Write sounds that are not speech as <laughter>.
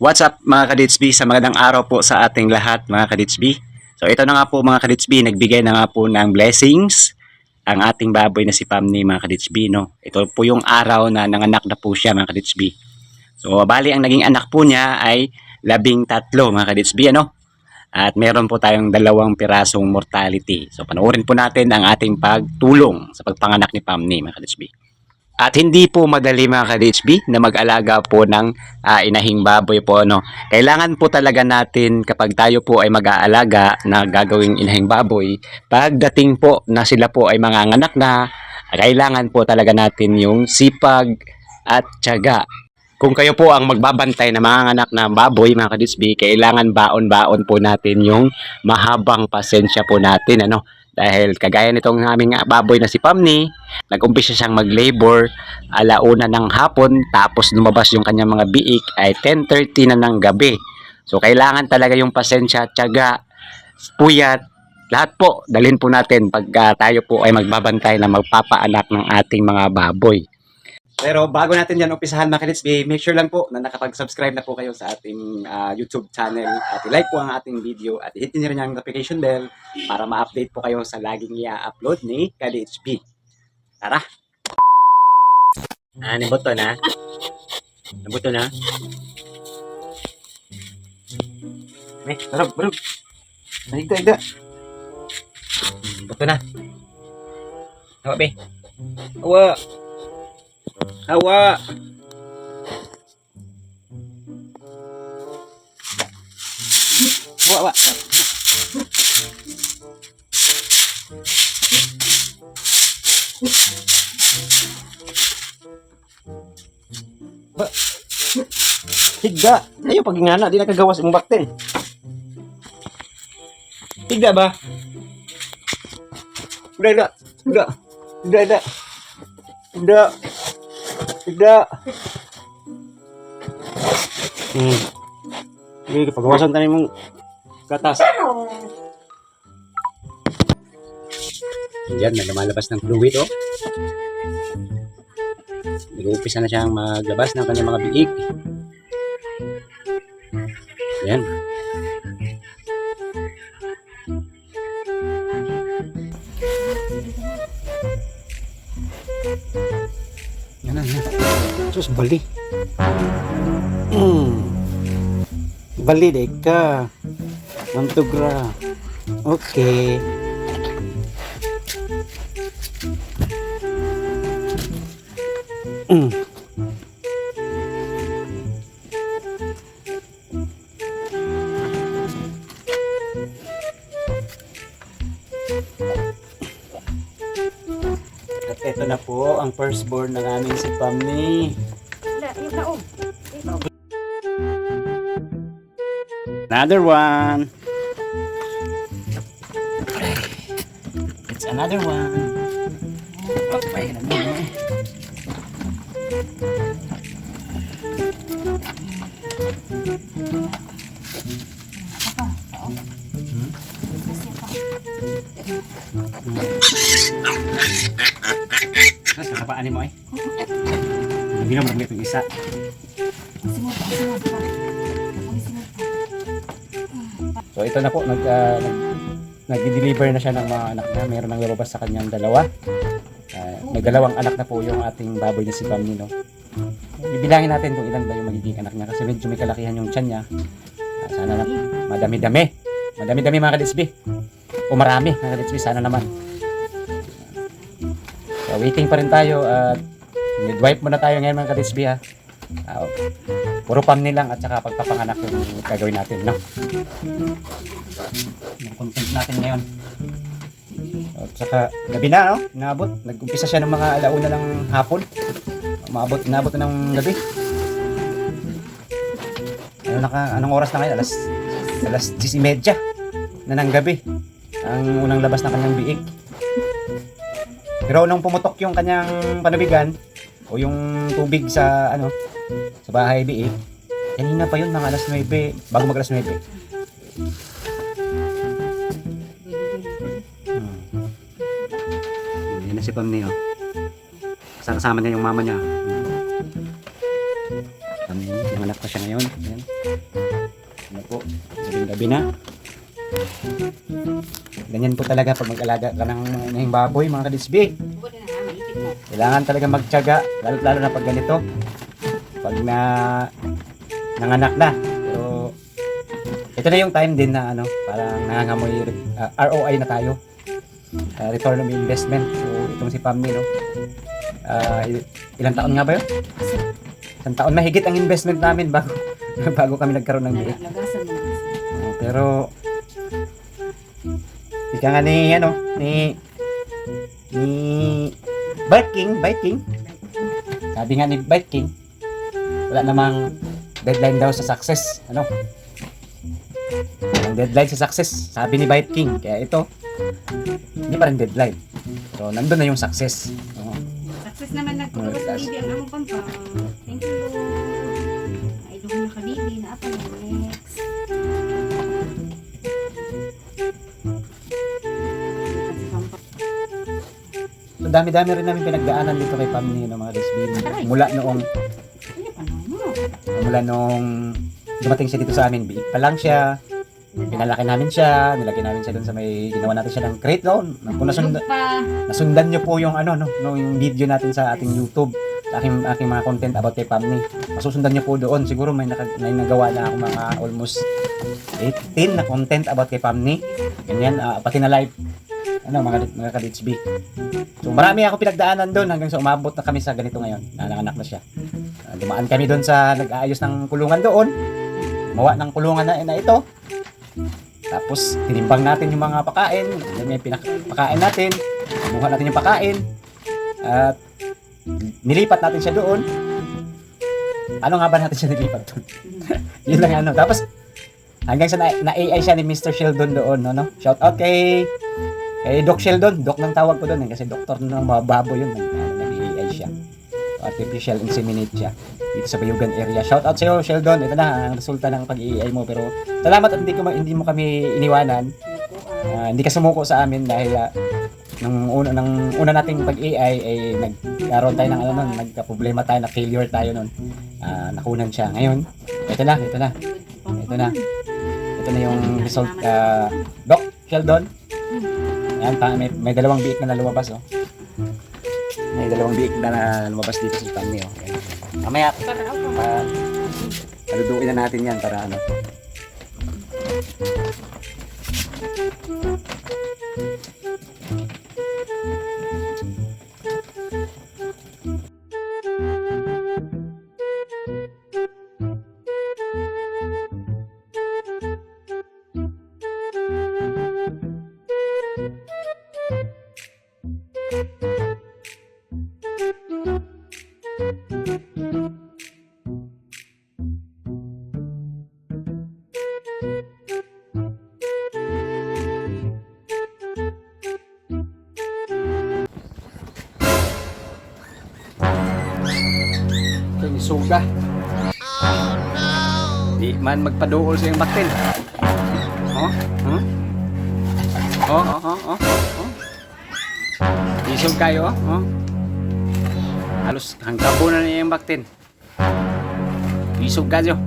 What's up mga kaditsbi? Sa magandang araw po sa ating lahat mga kaditsbi. So ito na nga po mga kaditsbi, nagbigay na nga po ng blessings ang ating baboy na si Pamni mga kaditsbi. No? Ito po yung araw na nanganak na po siya mga kaditsbi. So bali ang naging anak po niya ay labing tatlo mga kaditsbi. Ano? At meron po tayong dalawang pirasong mortality. So panoorin po natin ang ating pagtulong sa pagpanganak ni Pamni mga kaditsbi. At hindi po madali mga ka-DHB na mag-alaga po ng ah, inahing baboy po. No? Kailangan po talaga natin kapag tayo po ay mag-aalaga na gagawing inahing baboy, pagdating po na sila po ay mga anak na, kailangan po talaga natin yung sipag at tiyaga. Kung kayo po ang magbabantay na mga anak na baboy mga ka-DHB, kailangan baon-baon po natin yung mahabang pasensya po natin. Ano? Dahil kagaya nitong aming baboy na si Pamni, nag-umpisa siyang mag-labor alauna ng hapon tapos lumabas yung kanyang mga biik ay 10.30 na ng gabi. So kailangan talaga yung pasensya, tiyaga, puyat, lahat po dalhin po natin pag ah, tayo po ay magbabantay na magpapaanak ng ating mga baboy. Pero bago natin yan umpisahan mga kalitsbi, make sure lang po na nakapag-subscribe na po kayo sa ating ah, YouTube channel at i-like po ang ating video at i-hit nyo rin yung notification bell para ma-update po kayo sa laging i-upload ni KDHP. Tara! Ah, nabuto na. Nabuto na. Eh, barog, barog. Nahigda, higda. Nabuto na. Hawa, be. Hawa. Hawa. Hawa. Higda. Ayaw pag ingana, di nakagawas imong bakten. Higda ba? Higda, higda. Higda. Higda, higda. Higda. Higda. Hmm. Hindi, pagawasan tayo mong gatas. Yan, na lumalabas ng fluid, oh. Nag-uumpisa na siyang maglabas ng kanyang mga biig. Yan Sus, bali. Mm. Bali, de ka. Mantugra. Okay. Ito na po ang firstborn ng aming si Pamni. Another one. It's another one. Okay, na Sa kapaan mo. Hindi na marami itong isa. Pa, pa. Pa. So ito na po, nag, uh, nag, nag-deliver na siya ng mga anak niya. Meron nang lumabas sa kanyang dalawa. Uh, may dalawang anak na po yung ating baboy na si Pamni, no? Bibilangin natin kung ilan ba yung magiging anak niya kasi medyo may kalakihan yung tiyan niya. Ah, sana na madami-dami. Madami-dami mga kaditsbi. O marami mga kaditsbi, sana naman. So waiting pa rin tayo at midwife muna tayo ngayon mga kaditsbi ha. Ah, puro Pamni lang at saka pagpapanganak yung gagawin natin, no? Yung content natin ngayon. At saka gabi na, no? Naabot. Nag-umpisa siya ng mga alauna ng hapon. Umabot, inabot na ng gabi. Ano naka, anong oras na ngayon? Alas, alas 10.30 na ng gabi. Ang unang labas ng kanyang biig. Pero nung pumutok yung kanyang panabigan, o yung tubig sa, ano, sa bahay biig, kanina pa yun, mga alas 9, bago mag alas 9. Hmm. Yan na si Pam niyo. Kasama niya yung mama niya. Kami, yung Nanganak pa siya ngayon. Ayan. Ano po, gabi na. Ganyan po talaga pag mag-alaga ka ng ng baboy, mga kadisbi. Kailangan talaga magtiyaga, lalo, lalo na pag ganito. Pag na nanganak na. Pero ito na yung time din na ano, parang nangangamoy uh, ROI na tayo. Uh, return on investment. So itong si Pammy, no? Uh, il- ilang taon nga ba yun? Isang taon mahigit ang investment namin bago <laughs> bago kami nagkaroon ng biik. Uh, pero ika nga ni ano ni ni Bite King, Bite King. Sabi nga ni Bite King, wala namang deadline daw sa success. Ano? Walang deadline sa success. Sabi ni Bite King. Kaya ito, hindi pa rin deadline. So, nandun na yung success. Oo. Success naman nagpapabas ng bibi ang among pampang. Thank you. Ay, doon na ka bibi na apa next. Dami-dami rin namin pinagdaanan dito kay Pamni ng mga lesbian. Mula noong Ano no? mula nung dumating siya dito sa amin, biik pa lang siya, pinalaki namin siya, nilagyan namin siya doon sa may, ginawa natin siya ng crate doon. Kung nasundan, nasundan niyo po yung ano, no, no, yung video natin sa ating YouTube, sa aking, aking mga content about kay Pamni. Masusundan niyo po doon. Siguro may, naka, may nagawa na ako mga almost 18 na content about kay Pamni. Ganyan, ah, pati na live. Ano, mga, mga ka-DHB. So, marami ako pinagdaanan doon hanggang sa umabot na kami sa ganito ngayon. Na nanganak na siya. Ah, dumaan kami doon sa nag-aayos ng kulungan doon. Gumawa ng kulungan na, na ito. Tapos, tinimbang natin yung mga pakain. Yung pinapakain natin. Kumuha natin yung pakain. At nilipat natin siya doon. Ano nga ba natin siya nilipat doon? <laughs> Yun lang ano. Tapos, hanggang sa na- na-AI siya ni Mr. Sheldon doon. No, no? Shout out kay kay Doc Sheldon. Doc ng tawag ko doon. Eh, kasi doktor ng mga babo yun. Nag- ano, Nag-AI siya. Artificial inseminate siya dito sa Bayugan area. Shout out sa iyo, Sheldon. Ito na ang resulta ng pag-AI mo. Pero salamat at hindi, ko, hindi mo kami iniwanan. Ah, hindi ka sumuko sa amin dahil ah, nung una nang una nating pag-AI ay nagkaroon tayo ng ano nun, nagka-problema tayo, na failure tayo nun. Ah, nakunan siya. Ngayon, ito na, ito na. Ito na. Ito na yung result. ah, Doc, Sheldon. Ayan, may, may dalawang biik na lumabas, oh. May dalawang biik na, lumabas dito sa tummy, oh. Ayan. Mamaya, Para ako. pa, paluduin na natin yan para ano. Suga. Oh no! Di man magpaduol sa yung baktin. Oh? Huh? Oh, oh, oh, oh, oh. Isog kayo, oh. oh. Halos hangkabo na niya yung baktin. Isog ka, Jo.